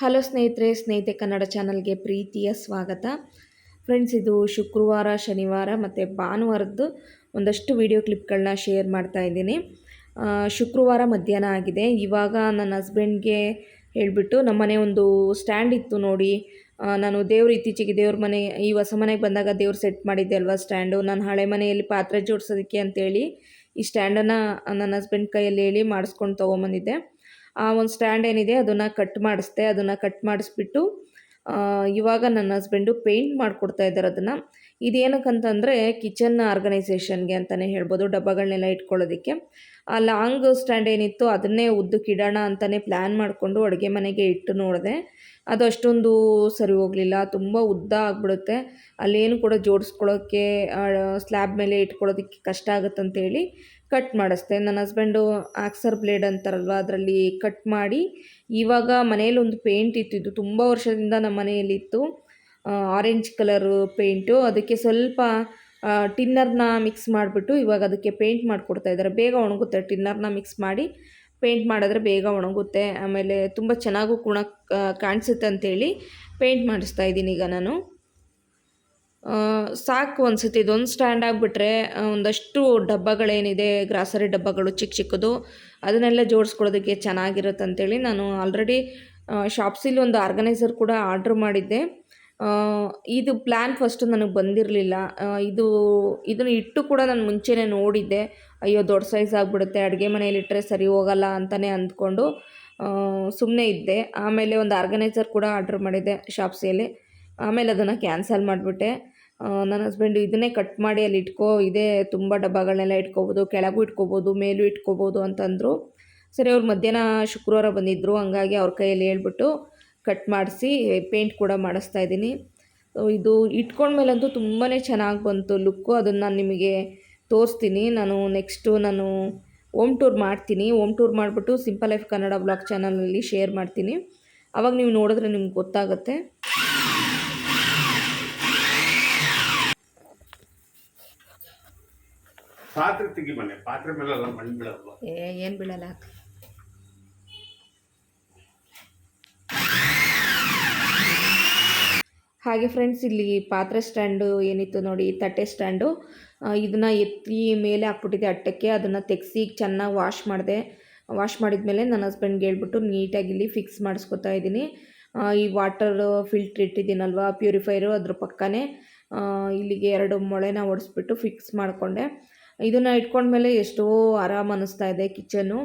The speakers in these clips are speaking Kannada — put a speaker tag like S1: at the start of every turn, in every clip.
S1: ಹಲೋ ಸ್ನೇಹಿತರೆ, ಸ್ನೇಹಿತೆ ಕನ್ನಡ ಚಾನಲ್ಗೆ ಪ್ರೀತಿಯ ಸ್ವಾಗತ. ಫ್ರೆಂಡ್ಸ್, ಇದು ಶುಕ್ರವಾರ, ಶನಿವಾರ ಮತ್ತು ಭಾನುವಾರದ್ದು ಒಂದಷ್ಟು ವಿಡಿಯೋ ಕ್ಲಿಪ್ಗಳನ್ನ ಶೇರ್ ಮಾಡ್ತಾ ಇದ್ದೀನಿ. ಶುಕ್ರವಾರ ಮಧ್ಯಾಹ್ನ ಆಗಿದೆ. ಇವಾಗ ನನ್ನ ಹಸ್ಬೆಂಡ್ಗೆ ಹೇಳಿಬಿಟ್ಟು ನಮ್ಮನೆ ಒಂದು ಸ್ಟ್ಯಾಂಡ್ ಇತ್ತು ನೋಡಿ. ನಾನು ದೇವ್ರ ಇತ್ತೀಚೆಗೆ ದೇವ್ರ ಮನೆ, ಈ ಹೊಸ ಮನೆಗೆ ಬಂದಾಗ ದೇವ್ರು ಸೆಟ್ ಮಾಡಿದ್ದೆ ಅಲ್ವಾ ಸ್ಟ್ಯಾಂಡು. ನಾನು ಹಳೆ ಮನೆಯಲ್ಲಿ ಪಾತ್ರೆ ಜೋಡಿಸೋದಕ್ಕೆ ಅಂತೇಳಿ ಈ ಸ್ಟ್ಯಾಂಡನ್ನು ನನ್ನ ಹಸ್ಬೆಂಡ್ ಕೈಯಲ್ಲಿ ಹೇಳಿ ಮಾಡಿಸ್ಕೊಂಡು ತೊಗೊಂಬಂದಿದ್ದೆ. ಒಂದು ಸ್ಟ್ಯಾಂಡ್ ಏನಿದೆ ಅದನ್ನು ಕಟ್ ಮಾಡಿಸ್ದೆ ಅದನ್ನು ಕಟ್ ಮಾಡಿಸ್ಬಿಟ್ಟು ಆ, ಇವಾಗ ನನ್ನ ಹಸ್ಬೆಂಡು ಪೇಂಟ್ ಮಾಡಿಕೊಡ್ತಾ ಇದ್ದಾರೆ ಅದನ್ನು. ಇದೇನಕ್ಕಂತಂದರೆ ಕಿಚನ್ ಆರ್ಗನೈಸೇಷನ್ಗೆ ಅಂತಲೇ ಹೇಳ್ಬೋದು ಡಬ್ಬಗಳನ್ನೆಲ್ಲ ಇಟ್ಕೊಳ್ಳೋದಕ್ಕೆ. ಆ ಲಾಂಗ್ ಸ್ಟ್ಯಾಂಡ್ ಏನಿತ್ತು ಅದನ್ನೇ ಉದ್ದಕ್ಕೆ ಇಡೋಣ ಅಂತಲೇ ಪ್ಲ್ಯಾನ್ ಮಾಡಿಕೊಂಡು ಅಡುಗೆ ಮನೆಗೆ ಇಟ್ಟು ನೋಡಿದೆ. ಅದು ಅಷ್ಟೊಂದು ಸರಿ ಹೋಗಲಿಲ್ಲ, ತುಂಬ ಉದ್ದ ಆಗಿಬಿಡುತ್ತೆ. ಅಲ್ಲೇನು ಕೂಡ ಜೋಡಿಸ್ಕೊಳ್ಳೋಕ್ಕೆ ಸ್ಲ್ಯಾಬ್ ಮೇಲೆ ಇಟ್ಕೊಳ್ಳೋದಕ್ಕೆ ಕಷ್ಟ ಆಗುತ್ತಂತೇಳಿ ಕಟ್ ಮಾಡಿಸ್ದೆ. ನನ್ನ ಹಸ್ಬೆಂಡು ಆಕ್ಸರ್ ಬ್ಲೇಡ್ ಅಂತಾರಲ್ವ, ಅದರಲ್ಲಿ ಕಟ್ ಮಾಡಿ ಇವಾಗ ಮನೇಲಿ ಒಂದು ಪೇಂಟ್ ಇತ್ತಿದ್ದು ತುಂಬ ವರ್ಷದಿಂದ ನಮ್ಮ ಮನೆಯಲ್ಲಿತ್ತು. ಆರೆಂಜ್ ಕಲರು ಪೇಂಟು ಅದಕ್ಕೆ ಸ್ವಲ್ಪ ಟಿನ್ನರ್ನ ಮಿಕ್ಸ್ ಮಾಡಿಬಿಟ್ಟು ಇವಾಗ ಅದಕ್ಕೆ ಪೇಂಟ್ ಮಾಡಿಕೊಡ್ತಾ ಇದ್ದಾರೆ. ಬೇಗ ಒಣಗುತ್ತೆ ಟಿನ್ನರ್ನ ಮಿಕ್ಸ್ ಮಾಡಿ ಪೇಂಟ್ ಮಾಡಿದ್ರೆ ಬೇಗ ಒಣಗುತ್ತೆ. ಆಮೇಲೆ ತುಂಬ ಚೆನ್ನಾಗೂ ಕೂಡ ಕಾಣಿಸುತ್ತೆ ಅಂಥೇಳಿ ಪೇಂಟ್ ಮಾಡಿಸ್ತಾ ಇದ್ದೀನಿ ಈಗ ನಾನು. ಸಾಕು ಅನ್ಸುತ್ತೆ. ಇದೊಂದು ಸ್ಟ್ಯಾಂಡ್ ಆಗಿಬಿಟ್ರೆ ಒಂದಷ್ಟು ಡಬ್ಬಗಳೇನಿದೆ ಗ್ರಾಸರಿ ಡಬ್ಬಗಳು ಚಿಕ್ಕ ಚಿಕ್ಕದು, ಅದನ್ನೆಲ್ಲ ಜೋಡಿಸ್ಕೊಳ್ಳೋದಕ್ಕೆ ಚೆನ್ನಾಗಿರುತ್ತೆ ಅಂತೇಳಿ ನಾನು ಆಲ್ರೆಡಿ ಶಾಪ್ಸಿಲಿ ಒಂದು ಆರ್ಗನೈಸರ್ ಕೂಡ ಆರ್ಡ್ರ್ ಮಾಡಿದ್ದೆ. ಇದು ಪ್ಲ್ಯಾನ್ ಫಸ್ಟು ನನಗೆ ಬಂದಿರಲಿಲ್ಲ. ಇದು, ಇದನ್ನು ಇಟ್ಟು ಕೂಡ ನಾನು ಮುಂಚೆನೇ ನೋಡಿದ್ದೆ. ಅಯ್ಯೋ, ದೊಡ್ಡ ಸೈಜ್ ಆಗಿಬಿಡುತ್ತೆ, ಅಡುಗೆ ಮನೆಯಲ್ಲಿಟ್ಟರೆ ಸರಿ ಹೋಗಲ್ಲ ಅಂತಲೇ ಅಂದ್ಕೊಂಡು ಸುಮ್ಮನೆ ಇದ್ದೆ. ಆಮೇಲೆ ಒಂದು ಆರ್ಗನೈಸರ್ ಕೂಡ ಆರ್ಡ್ರ್ ಮಾಡಿದ್ದೆ ಶಾಪ್ಸಿಯಲ್ಲಿ ಆಮೇಲೆ ಅದನ್ನು ಕ್ಯಾನ್ಸಲ್ ಮಾಡಿಬಿಟ್ಟೆ. ನನ್ನ ಹಸ್ಬೆಂಡು ಇದನ್ನೇ ಕಟ್ ಮಾಡಿ ಅಲ್ಲಿ ಇಟ್ಕೋ, ಇದೇ ತುಂಬ ಡಬ್ಬಗಳನ್ನೆಲ್ಲ ಇಟ್ಕೋಬೋದು, ಕೆಳಗೂ ಇಟ್ಕೋಬೋದು, ಮೇಲೂ ಇಟ್ಕೋಬೋದು ಅಂತಂದರು. ಸರಿ, ಅವ್ರು ಮಧ್ಯಾಹ್ನ ಶುಕ್ರವಾರ ಬಂದಿದ್ದರು ಹಂಗಾಗಿ ಅವ್ರ ಕೈಯಲ್ಲಿ ಹೇಳ್ಬಿಟ್ಟು ಕಟ್ ಮಾಡಿಸಿ ಪೇಂಟ್ ಕೂಡ ಮಾಡಿಸ್ತಾ ಇದ್ದೀನಿ. ಇದು ಇದು ಇಟ್ಕೊಂಡ್ಮೇಲಂತೂ ತುಂಬಾ ಚೆನ್ನಾಗಿ ಬಂತು ಲುಕ್ಕು. ಅದನ್ನು ನಾನು ನಿಮಗೆ ತೋರಿಸ್ತೀನಿ. ನಾನು ನೆಕ್ಸ್ಟು ನಾನು ಓಮ್ ಟೂರ್ ಮಾಡ್ತೀನಿ. ಓಮ್ ಟೂರ್ ಮಾಡಿಬಿಟ್ಟು ಸಿಂಪಲ್ ಲೈಫ್ ಕನ್ನಡ ಬ್ಲಾಗ್ ಚಾನಲಲ್ಲಿ ಶೇರ್ ಮಾಡ್ತೀನಿ. ಅವಾಗ ನೀವು ನೋಡಿದ್ರೆ ನಿಮ್ಗೆ ಗೊತ್ತಾಗುತ್ತೆ.
S2: ಪಾತ್ರೆ ತೆಗಿ ಮನೆ. ಪಾತ್ರೆ
S1: ಮೇಲೆ ಏನು ಬೀಳಲ್ಲ. ಹಾಗೆ ಫ್ರೆಂಡ್ಸ್ ಇಲ್ಲಿ ಪಾತ್ರೆ ಸ್ಟ್ಯಾಂಡು ಏನಿತ್ತು ನೋಡಿ, ತಟ್ಟೆ ಸ್ಟ್ಯಾಂಡು ಇದನ್ನು ಎತ್ತಿ ಮೇಲೆ ಹಾಕ್ಬಿಟ್ಟಿದೆ ಅಟ್ಟಕ್ಕೆ. ಅದನ್ನು ತೆಗೆಸಿ ಚೆನ್ನಾಗಿ ವಾಶ್ ಮಾಡಿದೆ. ವಾಶ್ ಮಾಡಿದ ಮೇಲೆ ನನ್ನ ಹಸ್ಬೆಂಡ್ಗೆ ಹೇಳ್ಬಿಟ್ಟು ನೀಟಾಗಿ ಇಲ್ಲಿ ಫಿಕ್ಸ್ ಮಾಡಿಸ್ಕೊತಾ ಇದ್ದೀನಿ. ಈ ವಾಟರ್ ಫಿಲ್ಟ್ರ್ ಇಟ್ಟಿದ್ದೀನಲ್ವ ಪ್ಯೂರಿಫೈರು ಅದ್ರ ಪಕ್ಕನೇ. ಇಲ್ಲಿಗೆ ಎರಡು ಮೊಳೆನ ಒಡಿಸ್ಬಿಟ್ಟು ಫಿಕ್ಸ್ ಮಾಡಿಕೊಂಡೆ. ಇದನ್ನು ಇಟ್ಕೊಂಡ್ಮೇಲೆ ಎಷ್ಟೋ ಆರಾಮ್ ಅನ್ನಿಸ್ತಾ ಇದೆ ಕಿಚನ್ನು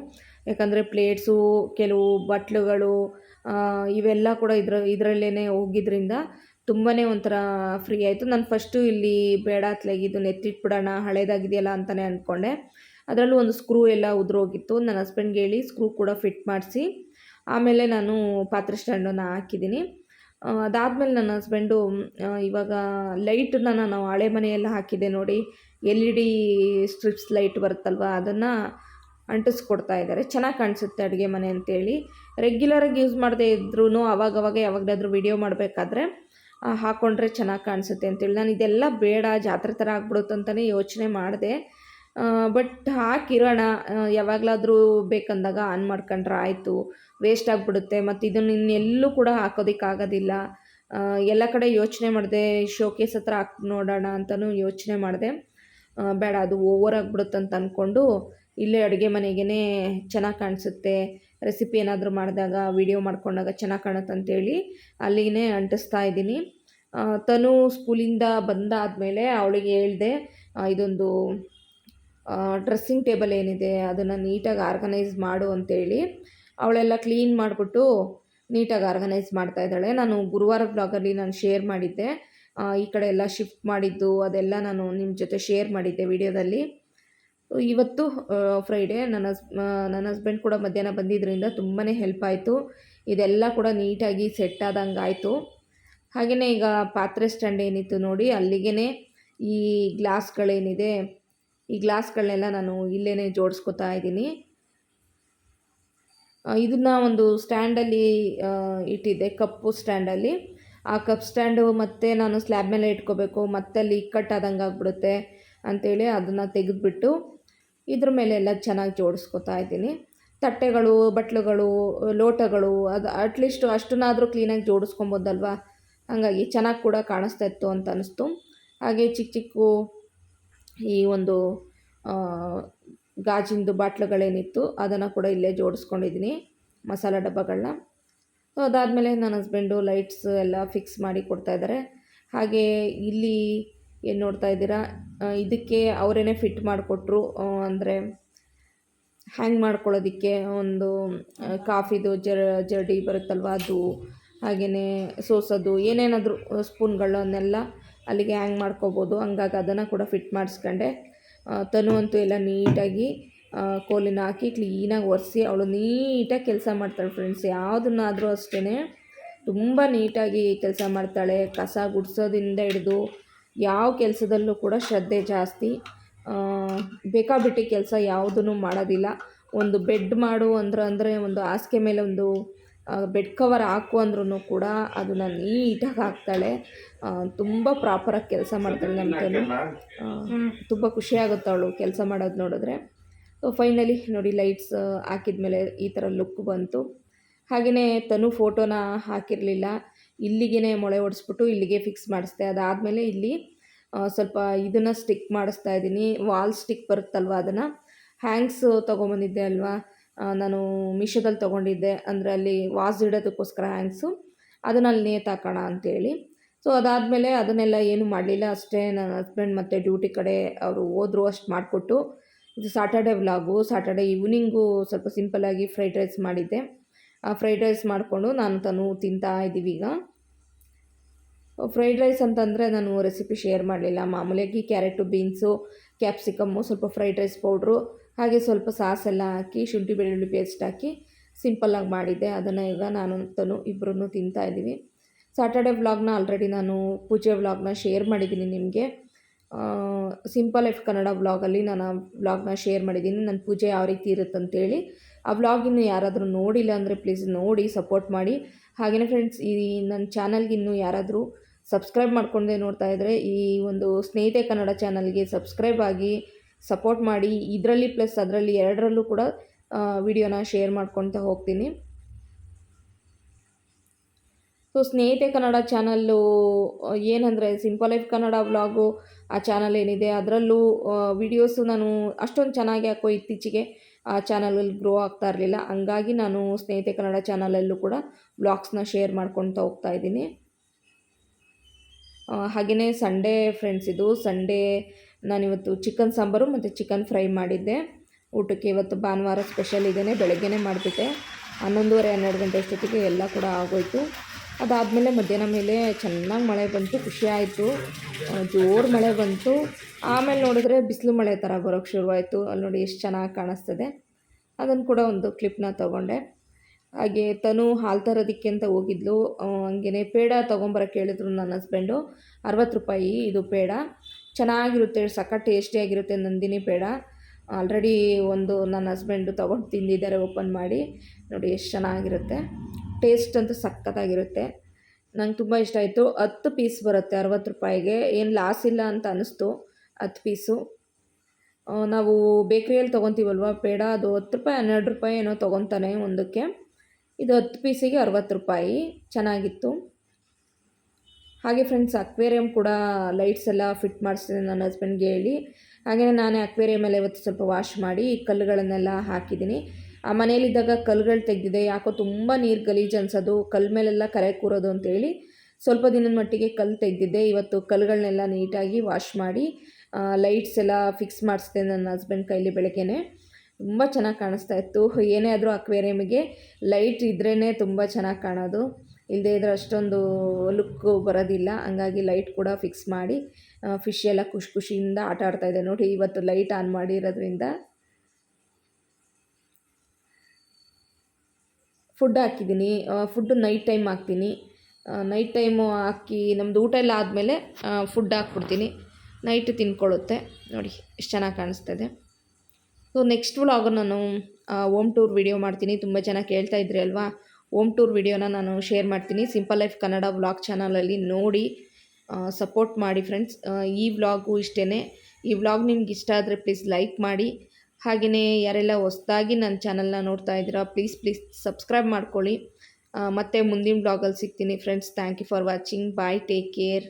S1: ಯಾಕಂದರೆ ಪ್ಲೇಟ್ಸು ಕೆಲವು ಬಟ್ಲುಗಳು ಇವೆಲ್ಲ ಕೂಡ ಇದ್ರ ಇದರಲ್ಲೇ ಹೋಗಿದ್ರಿಂದ ತುಂಬಾ ಒಂಥರ ಫ್ರೀ ಆಯಿತು. ನಾನು ಫಸ್ಟು ಇಲ್ಲಿ ಬೇಡ ಅತ್ಲಾಗಿ ಇದನ್ನ ಎತ್ತಿಟ್ಬಿಡೋಣ ಹಳೇದಾಗಿದೆಯಲ್ಲ ಅಂತಲೇ ಅಂದ್ಕೊಂಡೆ ಅದರಲ್ಲೂ ಒಂದು ಸ್ಕ್ರೂ ಎಲ್ಲ ಉದುರೋಗಿತ್ತು. ನನ್ನ ಹಸ್ಬೆಂಡ್ಗೆ ಹೇಳಿ ಸ್ಕ್ರೂ ಕೂಡ ಫಿಟ್ ಮಾಡಿಸಿ. ಆಮೇಲೆ ನಾನು ಪಾತ್ರೆ ಸ್ಟ್ಯಾಂಡನ್ನು ಹಾಕಿದ್ದೀನಿ. ಅದಾದಮೇಲೆ ನನ್ನ ಹಸ್ಬೆಂಡು ಇವಾಗ ಲೈಟನ್ನ ನಾನು ಹಳೆ ಮನೆಯೆಲ್ಲ ಹಾಕಿದ್ದೆ ನೋಡಿ. L E D strips light ಬರುತ್ತಲ್ವ, ಅದನ್ನು ಅಂಟಿಸ್ಕೊಡ್ತಾ ಇದ್ದಾರೆ. ಚೆನ್ನಾಗಿ ಕಾಣಿಸುತ್ತೆ ಅಡುಗೆ ಮನೆ ಅಂತೇಳಿ. ರೆಗ್ಯುಲರಾಗಿ ಯೂಸ್ ಮಾಡದೇ ಇದ್ರೂ ಅವಾಗವಾಗ ಯಾವಾಗಲಾದರೂ ವಿಡಿಯೋ ಮಾಡಬೇಕಾದ್ರೆ ಹಾಕ್ಕೊಂಡ್ರೆ ಚೆನ್ನಾಗಿ ಕಾಣಿಸುತ್ತೆ ಅಂತೇಳಿ. ನಾನು ಇದೆಲ್ಲ ಬೇಡ, ಜಾತ್ರೆ ಥರ ಆಗ್ಬಿಡುತ್ತೆ ಅಂತಲೇ ಯೋಚನೆ ಮಾಡಿದೆ. ಬಟ್ ಹಾಕಿರೋಣ. ಯಾವಾಗಲಾದರೂ ಬೇಕಂದಾಗ ಆನ್ ಮಾಡ್ಕೊಂಡ್ರೆ ಆಯಿತು. ವೇಸ್ಟ್ ಆಗಿಬಿಡುತ್ತೆ. ಮತ್ತು ಇದನ್ನು ಇನ್ನೆಲ್ಲೂ ಕೂಡ ಹಾಕೋದಕ್ಕಾಗೋದಿಲ್ಲ ಎಲ್ಲ ಕಡೆ ಯೋಚನೆ ಮಾಡಿದೆ. ಶೋಕೇಸ್ ಹತ್ರ ಹಾಕಿ ನೋಡೋಣ ಅಂತಲೂ ಯೋಚನೆ ಮಾಡಿದೆ. ಬೇಡ, ಅದು ಓವರ್ ಆಗಿಬಿಡುತ್ತೆ ಅಂತ ಅಂದ್ಕೊಂಡು ಇಲ್ಲೇ ಅಡುಗೆ ಮನೆಗೇ ಚೆನ್ನಾಗಿ ಕಾಣಿಸುತ್ತೆ. ರೆಸಿಪಿ ಏನಾದರೂ ಮಾಡಿದಾಗ, ವಿಡಿಯೋ ಮಾಡ್ಕೊಂಡಾಗ ಚೆನ್ನಾಗಿ ಕಾಣುತ್ತೆ ಅಂತೇಳಿ ಅಲ್ಲಿಗೆ ಅಂಟಿಸ್ತಾ ಇದ್ದೀನಿ. ತನು ಸ್ಕೂಲಿಂದ ಬಂದಾದಮೇಲೆ ಅವಳಿಗೆ ಹೇಳಿದೆ ಇದೊಂದು ಡ್ರೆಸ್ಸಿಂಗ್ ಟೇಬಲ್ ಏನಿದೆ, ಅದನ್ನು ನೀಟಾಗಿ ಆರ್ಗನೈಸ್ ಮಾಡು ಅಂತೇಳಿ. ಅವಳೆಲ್ಲ ಕ್ಲೀನ್ ಮಾಡಿಬಿಟ್ಟು ನೀಟಾಗಿ ಆರ್ಗನೈಸ್ ಮಾಡ್ತಾ ಇದ್ದಾಳೆ. ನಾನು ಗುರುವಾರ ಬ್ಲಾಗಲ್ಲಿ ನಾನು ಶೇರ್ ಮಾಡಿದ್ದೆ. ಈ ಕಡೆ ಎಲ್ಲ ಶಿಫ್ಟ್ ಮಾಡಿದ್ದು, ಅದೆಲ್ಲ ನಾನು ನಿಮ್ಮ ಜೊತೆ ಶೇರ್ ಮಾಡಿದ್ದೆ ವಿಡಿಯೋದಲ್ಲಿ ಇವತ್ತು ಫ್ರೈಡೇ ನನ್ನ ಹಸ್ ನನ್ನ ಹಸ್ಬೆಂಡ್ ಕೂಡ ಮಧ್ಯಾಹ್ನ ಬಂದಿದ್ದರಿಂದ ತುಂಬಾ ಹೆಲ್ಪ್ ಆಯಿತು. ಇದೆಲ್ಲ ಕೂಡ ನೀಟಾಗಿ ಸೆಟ್ ಆದಂಗೆ ಆಯಿತು. ಹಾಗೆಯೇ ಈಗ ಪಾತ್ರೆ ಸ್ಟ್ಯಾಂಡ್ ಏನಿತ್ತು ನೋಡಿ ಅಲ್ಲಿಗೆ ಈ ಗ್ಲಾಸ್ಗಳೇನಿದೆ ಈ ಗ್ಲಾಸ್ಗಳನ್ನೆಲ್ಲ ನಾನು ಇಲ್ಲೇ ಜೋಡಿಸ್ಕೊತಾ ಇದ್ದೀನಿ. ಇದನ್ನು ಒಂದು ಸ್ಟ್ಯಾಂಡಲ್ಲಿ ಇಟ್ಟಿದ್ದೆ, ಕಪ್ಪು ಸ್ಟ್ಯಾಂಡಲ್ಲಿ ಆ ಕಪ್ ಸ್ಟ್ಯಾಂಡು ಮತ್ತೆ ನಾನು ಸ್ಲ್ಯಾಬ್ ಮೇಲೆ ಇಟ್ಕೋಬೇಕು, ಮತ್ತೆ ಅಲ್ಲಿ ಇಕ್ಕಟ್ಟಾದಂಗೆ ಆಗಿಬಿಡುತ್ತೆ ಅಂಥೇಳಿ ಅದನ್ನು ತೆಗೆದುಬಿಟ್ಟು ಇದ್ರ ಮೇಲೆ ಎಲ್ಲ ಚೆನ್ನಾಗಿ ಜೋಡಿಸ್ಕೊತಾ ಇದ್ದೀನಿ. ತಟ್ಟೆಗಳು, ಬಟ್ಲುಗಳು, ಲೋಟಗಳು, ಅದು ಅಟ್ಲೀಸ್ಟ್ ಅಷ್ಟನ್ನಾದರೂ ಕ್ಲೀನಾಗಿ ಜೋಡಿಸ್ಕೊಬೋದಲ್ವಾ? ಹಾಗಾಗಿ ಚೆನ್ನಾಗಿ ಕೂಡ ಕಾಣಿಸ್ತಾ ಇತ್ತು ಅಂತ ಅನ್ನಿಸ್ತು ಹಾಗೆ ಚಿಕ್ಕ ಚಿಕ್ಕ ಈ ಒಂದು ಗಾಜಿಂದು ಬಾಟ್ಲುಗಳೇನಿತ್ತು, ಅದನ್ನು ಕೂಡ ಇಲ್ಲೇ ಜೋಡಿಸ್ಕೊಂಡಿದ್ದೀನಿ, ಮಸಾಲ ಡಬ್ಬಗಳನ್ನ ಸೊ ಅದಾದಮೇಲೆ ನನ್ನ ಹಸ್ಬೆಂಡು ಲೈಟ್ಸ್ ಎಲ್ಲ ಫಿಕ್ಸ್ ಮಾಡಿ ಕೊಡ್ತಾಯಿದ್ದಾರೆ ಹಾಗೆ ಇಲ್ಲಿ ಏನು ನೋಡ್ತಾ ಇದ್ದೀರಾ? ಇದಕ್ಕೆ ಅವರೇನೆ ಫಿಟ್ ಮಾಡಿಕೊಟ್ರು. ಅಂದರೆ ಹ್ಯಾಂಗ್ ಮಾಡ್ಕೊಳ್ಳೋದಕ್ಕೆ ಒಂದು ಕಾಫಿದು ಜರಡಿ ಬರುತ್ತಲ್ವ ಅದು ಹಾಗೆಯೇ ಸೋಸೋದು, ಏನೇನಾದರೂ ಸ್ಪೂನ್ಗಳನ್ನೆಲ್ಲ ಅಲ್ಲಿಗೆ ಹ್ಯಾಂಗ್ ಮಾಡ್ಕೋಬೋದು. ಹಂಗಾಗಿ ಅದನ್ನು ಕೂಡ ಫಿಟ್ ಮಾಡಿಸ್ಕೊಂಡೆ. ತನು ಅಂತೂ ಎಲ್ಲ ನೀಟಾಗಿ ಕೋಲಿನ ಹಾಕಿ ಕ್ಲೀನಾಗಿ ಒರೆಸಿ ಅವಳು ನೀಟಾಗಿ ಕೆಲಸ ಮಾಡ್ತಾಳೆ ಫ್ರೆಂಡ್ಸ್ ಯಾವುದನ್ನಾದರೂ ಅಷ್ಟೇ ತುಂಬ ನೀಟಾಗಿ ಕೆಲಸ ಮಾಡ್ತಾಳೆ. ಕಸ ಗುಡಿಸೋದಿಂದ ಹಿಡಿದು ಯಾವ ಕೆಲಸದಲ್ಲೂ ಕೂಡ ಶ್ರದ್ಧೆ ಜಾಸ್ತಿ. ಬೇಕಾಬಿಟ್ಟಿ ಕೆಲಸ ಯಾವುದೂ ಮಾಡೋದಿಲ್ಲ. ಒಂದು ಬೆಡ್ ಮಾಡು ಅಂದ್ರೆ, ಅಂದರೆ ಒಂದು ಹಾಸಿಗೆ ಮೇಲೆ ಒಂದು ಬೆಡ್ ಕವರ್ ಹಾಕು ಅಂದ್ರೂ ಕೂಡ ಅದನ್ನು ನೀಟಾಗಿ ಹಾಕ್ತಾಳೆ. ತುಂಬ ಪ್ರಾಪರಾಗಿ ಕೆಲಸ ಮಾಡ್ತಾಳೆ ನಮ್ಮ ತುಂಬ ಖುಷಿಯಾಗುತ್ತೆ ಅವಳು ಕೆಲಸ ಮಾಡೋದು ನೋಡಿದ್ರೆ. ಸೊ ಫೈನಲಿ ನೋಡಿ ಲೈಟ್ಸ್ ಹಾಕಿದ ಮೇಲೆ ಈ ಥರ ಲುಕ್ ಬಂತು. ಹಾಗೆಯೇ ತನು ಫೋಟೋನ ಹಾಕಿರಲಿಲ್ಲ. ಇಲ್ಲಿಗೆ ಮೊಳೆ ಹೊಡೆಸ್ಬಿಟ್ಟು ಇಲ್ಲಿಗೆ ಫಿಕ್ಸ್ ಮಾಡಿಸ್ದೆ. ಅದಾದಮೇಲೆ ಇಲ್ಲಿ ಸ್ವಲ್ಪ ಇದನ್ನು ಸ್ಟಿಕ್ ಮಾಡಿಸ್ತಾ ಇದ್ದೀನಿ. ವಾಲ್ ಸ್ಟಿಕ್ ಬರುತ್ತಲ್ವ ಅದನ್ನು? ಹ್ಯಾಂಗ್ಸ್ ತೊಗೊಂಬಂದಿದ್ದೆ ಅಲ್ವಾ? ನಾನು ಮೀಶೋದಲ್ಲಿ ತೊಗೊಂಡಿದ್ದೆ. ಅಂದರೆ ಅಲ್ಲಿ ವಾಸ್ ಇಡೋದಕ್ಕೋಸ್ಕರ ಹ್ಯಾಂಗ್ಸು ಅದನ್ನು ಅಲ್ಲಿ ನೇತಾಕೋಣ ಅಂತೇಳಿ. ಸೊ ಅದಾದಮೇಲೆ ಅದನ್ನೆಲ್ಲ ಏನು ಮಾಡಲಿಲ್ಲ. ಅಷ್ಟೇ ನನ್ನ ಹಸ್ಬೆಂಡ್ ಮತ್ತು ಡ್ಯೂಟಿ ಕಡೆ ಅವರು ಹೋದ್ರು, ಅಷ್ಟು ಮಾಡಿಕೊಟ್ಟು. ಇದು ಸಾಟರ್ಡೆ ವ್ಲಾಗು ಸಾಟರ್ಡೆ ಈವ್ನಿಂಗು ಸ್ವಲ್ಪ ಸಿಂಪಲ್ಲಾಗಿ ಫ್ರೈಡ್ ರೈಸ್ ಮಾಡಿದ್ದೆ. ಫ್ರೈಡ್ ರೈಸ್ ಮಾಡಿಕೊಂಡು ನಾನು ತನು ತಿಂತಾ ಇದ್ದೀವಿ ಈಗ. ಫ್ರೈಡ್ ರೈಸ್ ಅಂತಂದರೆ ನಾನು ರೆಸಿಪಿ ಶೇರ್ ಮಾಡಲಿಲ್ಲ. ಮಾಮೂಲಿಯಾಗಿ ಕ್ಯಾರೆಟು ಬೀನ್ಸು ಕ್ಯಾಪ್ಸಿಕಮ್ಮು ಸ್ವಲ್ಪ ಫ್ರೈಡ್ ರೈಸ್ ಪೌಡ್ರು ಹಾಗೆ ಸ್ವಲ್ಪ ಸಾಸ್ ಎಲ್ಲ ಹಾಕಿ, ಶುಂಠಿ, ಬೆಳ್ಳುಳ್ಳಿ ಪೇಸ್ಟ್ ಹಾಕಿ ಸಿಂಪಲ್ಲಾಗಿ ಮಾಡಿದ್ದೆ. ಅದನ್ನು ಈಗ ನಾನು ತನು ಇಬ್ಬರೂ ತಿಂತಾ ಇದ್ದೀವಿ. ಸಾಟರ್ಡೆ ವ್ಲಾಗ್ನ ಆಲ್ರೆಡಿ ನಾನು ಪೂಜೆ ವ್ಲಾಗ್ನ ಶೇರ್ ಮಾಡಿದ್ದೀನಿ ನಿಮಗೆ. ಸಿಂಪಲ್ ಲೈಫ್ ಕನ್ನಡ ವ್ಲಾಗಲ್ಲಿ ನಾನು ಆ ವ್ಲಾಗ್ನ ಶೇರ್ ಮಾಡಿದ್ದೀನಿ. ನನ್ನ ಪೂಜೆ ಯಾವ ರೀತಿ ಇರುತ್ತಂತೇಳಿ. ಆ ವ್ಲಾಗ್ ಇನ್ನು ಯಾರಾದರೂ ನೋಡಿಲ್ಲ ಅಂದರೆ ಪ್ಲೀಸ್ ನೋಡಿ ಸಪೋರ್ಟ್ ಮಾಡಿ. ಹಾಗೆಯೇ ಫ್ರೆಂಡ್ಸ್ ಈ ನನ್ನ ಚಾನಲ್ಗೆ ಇನ್ನೂ ಯಾರಾದರೂ ಸಬ್ಸ್ಕ್ರೈಬ್ ಮಾಡ್ಕೊಂಡೇ ನೋಡ್ತಾ ಇದ್ದರೆ ಈ ಒಂದು ಸ್ನೇಹಿತೆ ಕನ್ನಡ ಚಾನಲ್ಗೆ ಸಬ್ಸ್ಕ್ರೈಬ್ ಆಗಿ ಸಪೋರ್ಟ್ ಮಾಡಿ. ಇದರಲ್ಲಿ ಪ್ಲಸ್ ಅದರಲ್ಲಿ ಎರಡರಲ್ಲೂ ಕೂಡ ವಿಡಿಯೋನ ಶೇರ್ ಮಾಡ್ಕೊತಾ ಹೋಗ್ತೀನಿ. ಸೊ ಸ್ನೇಹಿತೆ ಕನ್ನಡ ಚಾನಲ್ಲು ಏನಂದರೆ ಸಿಂಪಲ್ ಲೈಫ್ ಕನ್ನಡ ವ್ಲಾಗು ಆ ಚಾನಲ್ ಏನಿದೆ, ಅದರಲ್ಲೂ ವಿಡಿಯೋಸು ನಾನು ಅಷ್ಟೊಂದು ಚೆನ್ನಾಗಿ ಹಾಕೋ ಇತ್ತೀಚೆಗೆ. ಆ ಚಾನಲಲ್ಲಿ ಗ್ರೋ ಆಗ್ತಾ ಇರಲಿಲ್ಲ. ಹಂಗಾಗಿ ನಾನು ಸ್ನೇಹಿತೆ ಕನ್ನಡ ಚಾನಲಲ್ಲೂ ಕೂಡ ಬ್ಲಾಗ್ಸ್ನ ಶೇರ್ ಮಾಡ್ಕೊತಾ ಹೋಗ್ತಾ ಇದ್ದೀನಿ. ಹಾಗೆಯೇ ಸಂಡೇ ಫ್ರೆಂಡ್ಸ್ ಇದು. ಸಂಡೇ ನಾನಿವತ್ತು ಚಿಕನ್ ಸಾಂಬಾರು ಮತ್ತು ಚಿಕನ್ ಫ್ರೈ ಮಾಡಿದ್ದೆ. ಊಟಕ್ಕೆ ಇವತ್ತು ಭಾನುವಾರ ಸ್ಪೆಷಲ್ ಇದೇನೆ. ಬೆಳಗ್ಗೆನೇ ಮಾಡಿಬಿಟ್ಟೆ. ಹನ್ನೊಂದುವರೆ ಹನ್ನೆರಡು ಗಂಟೆ ಅಷ್ಟೊತ್ತಿಗೆ ಎಲ್ಲ ಕೂಡ ಆಗೋಯ್ತು. ಅದಾದಮೇಲೆ ಮಧ್ಯಾಹ್ನ ಮೇಲೆ ಚೆನ್ನಾಗಿ ಮಳೆ ಬಂತು, ಖುಷಿ ಆಯಿತು. ಜೋರು ಮಳೆ ಬಂತು. ಆಮೇಲೆ ನೋಡಿದ್ರೆ ಬಿಸಿಲು ಮಳೆ ಥರ ಬರೋಕ್ಕೆ ಶುರುವಾಯಿತು. ಅಲ್ಲಿ ನೋಡಿ ಎಷ್ಟು ಚೆನ್ನಾಗಿ ಕಾಣಿಸ್ತದೆ. ಅದನ್ನು ಕೂಡ ಒಂದು ಕ್ಲಿಪ್ನ ತೊಗೊಂಡೆ. ಹಾಗೆ ತನು ಹಾಲು ತರೋದಕ್ಕೆ ಅಂತ ಹೋಗಿದ್ಲು. ಹಂಗೇ ಪೇಡ ತೊಗೊಂಬರೋಕ್ಕೆ ಹೇಳಿದ್ರು ನನ್ನ ಹಸ್ಬೆಂಡು. ಅರವತ್ತು ರೂಪಾಯಿ ಇದು ಪೇಡ. ಚೆನ್ನಾಗಿರುತ್ತೆ, ಸಖತ್ ಟೇಸ್ಟಿಯಾಗಿರುತ್ತೆ ನಂದಿನಿ ಪೇಡ. ಆಲ್ರೆಡಿ ಒಂದು ನನ್ನ ಹಸ್ಬೆಂಡು ತೊಗೊಂಡು ತಿಂದಿದ್ದಾರೆ ಓಪನ್ ಮಾಡಿ. ನೋಡಿ ಎಷ್ಟು ಚೆನ್ನಾಗಿರುತ್ತೆ. ಟೇಸ್ಟ್ ಅಂತೂ ಸಖತ್ತಾಗಿರುತ್ತೆ. ನಂಗೆ ತುಂಬ ಇಷ್ಟ ಆಯಿತು. ಹತ್ತು ಪೀಸ್ ಬರುತ್ತೆ ಅರವತ್ತು ರೂಪಾಯಿಗೆ. ಏನು ಲಾಸ್ ಇಲ್ಲ ಅಂತ ಅನ್ನಿಸ್ತು ಹತ್ತು ಪೀಸು. ನಾವು ಬೇಕ್ರಿಯಲ್ಲಿ ತೊಗೊತೀವಲ್ವ? ಪೇಡ ಅದು ಹತ್ತು ರೂಪಾಯಿ, ಹನ್ನೆರಡು ರೂಪಾಯಿ ಏನೋ ತೊಗೊತಾನೆ ಒಂದಕ್ಕೆ. ಇದು ಹತ್ತು ಪೀಸಿಗೆ ಅರವತ್ತು ರೂಪಾಯಿ. ಚೆನ್ನಾಗಿತ್ತು. ಹಾಗೆ ಫ್ರೆಂಡ್ಸ್ ಅಕ್ವೇರಿಯಂ ಕೂಡ ಲೈಟ್ಸ್ ಎಲ್ಲ ಫಿಟ್ ಮಾಡಿಸಿದೆ ನನ್ನ ಹಸ್ಬೆಂಡ್ಗೆ ಹೇಳಿ. ಹಾಗೆಯೇ ನಾನೇ ಮೇಲೆ ಇವತ್ತು ಸ್ವಲ್ಪ ವಾಶ್ ಮಾಡಿ ಈ ಕಲ್ಲುಗಳನ್ನೆಲ್ಲ ಹಾಕಿದ್ದೀನಿ. ಆ ಮನೇಲಿದ್ದಾಗ ಕಲ್ಲುಗಳು ತೆಗೆದಿದೆ, ಯಾಕೋ ತುಂಬ ನೀರು ಗಲೀಜು ಅನ್ಸೋದು, ಕಲ್ಲು ಮೇಲೆಲ್ಲ ಕರೆ ಕೂರೋದು ಅಂತೇಳಿ ಸ್ವಲ್ಪ ದಿನದ ಮಟ್ಟಿಗೆ ಕಲ್ಲು ತೆಗೆದಿದ್ದೆ. ಇವತ್ತು ಕಲ್ಲುಗಳನ್ನೆಲ್ಲ ನೀಟಾಗಿ ವಾಶ್ ಮಾಡಿ ಲೈಟ್ಸ್ ಎಲ್ಲ ಫಿಕ್ಸ್ ಮಾಡಿಸ್ದೆ ನನ್ನ ಹಸ್ಬೆಂಡ್ ಕೈಲಿ ಬೆಳಗ್ಗೆನೆ. ತುಂಬ ಚೆನ್ನಾಗಿ ಕಾಣಿಸ್ತಾ ಇತ್ತು. ಏನೇ ಆದರೂ ಅಕ್ವೇರಿಯಮ್ಗೆ ಲೈಟ್ ಇದ್ರೇ ತುಂಬ ಚೆನ್ನಾಗಿ ಕಾಣೋದು. ಇಲ್ಲದೇ ಇದ್ರೆ ಅಷ್ಟೊಂದು ಲುಕ್ ಬರೋದಿಲ್ಲ. ಹಂಗಾಗಿ ಲೈಟ್ ಕೂಡ ಫಿಕ್ಸ್ ಮಾಡಿ ಫಿಶ್ ಎಲ್ಲ ಖುಷಿ ಖುಷಿಯಿಂದ ಆಟ ಆಡ್ತಾ ಇದೆ ನೋಡಿ, ಇವತ್ತು ಲೈಟ್ ಆನ್ ಮಾಡಿರೋದ್ರಿಂದ ಫುಡ್ ಹಾಕಿದ್ದೀನಿ. ಫುಡ್ಡು ನೈಟ್ ಟೈಮ್ ಹಾಕ್ತೀನಿ. ನೈಟ್ ಟೈಮು ಹಾಕಿ ನಮ್ಮದು ಊಟ ಎಲ್ಲ ಆದಮೇಲೆ ಫುಡ್ ಹಾಕ್ಬಿಡ್ತೀನಿ. ನೈಟ್ ತಿನ್ಕೊಳ್ಳುತ್ತೆ. ನೋಡಿ ಎಷ್ಟು ಚೆನ್ನಾಗಿ ಕಾಣಿಸ್ತದೆ. ಸೊ ನೆಕ್ಸ್ಟ್ ವ್ಲಾಗ್ ನಾನು ಓಮ್ ಟೂರ್ ವಿಡಿಯೋ ಮಾಡ್ತೀನಿ. ತುಂಬ ಜನ ಕೇಳ್ತಾ ಇದ್ರಿ ಅಲ್ವಾ? ಓಮ್ ಟೂರ್ ವಿಡಿಯೋನ ನಾನು ಶೇರ್ ಮಾಡ್ತೀನಿ. ಸಿಂಪಲ್ ಲೈಫ್ ಕನ್ನಡ ವ್ಲಾಗ್ ಚಾನಲಲ್ಲಿ ನೋಡಿ ಸಪೋರ್ಟ್ ಮಾಡಿ ಫ್ರೆಂಡ್ಸ್ ಈ ವ್ಲಾಗು ಇಷ್ಟೇ ಈ ವ್ಲಾಗ್ ನಿಮ್ಗೆ ಇಷ್ಟ ಆದರೆ ಪ್ಲೀಸ್ ಲೈಕ್ ಮಾಡಿ. ಹಾಗೆಯೇ ಯಾರೆಲ್ಲ ಹೊಸ್ದಾಗಿ ನನ್ನ ಚಾನಲ್ನ ನೋಡ್ತಾ ಇದ್ದೀರಾ ಪ್ಲೀಸ್ ಪ್ಲೀಸ್ ಸಬ್ಸ್ಕ್ರೈಬ್ ಮಾಡ್ಕೊಳ್ಳಿ. ಮತ್ತು ಮುಂದಿನ ಬ್ಲಾಗಲ್ಲಿ ಸಿಗ್ತೀನಿ. Friends thank you for watching bye take care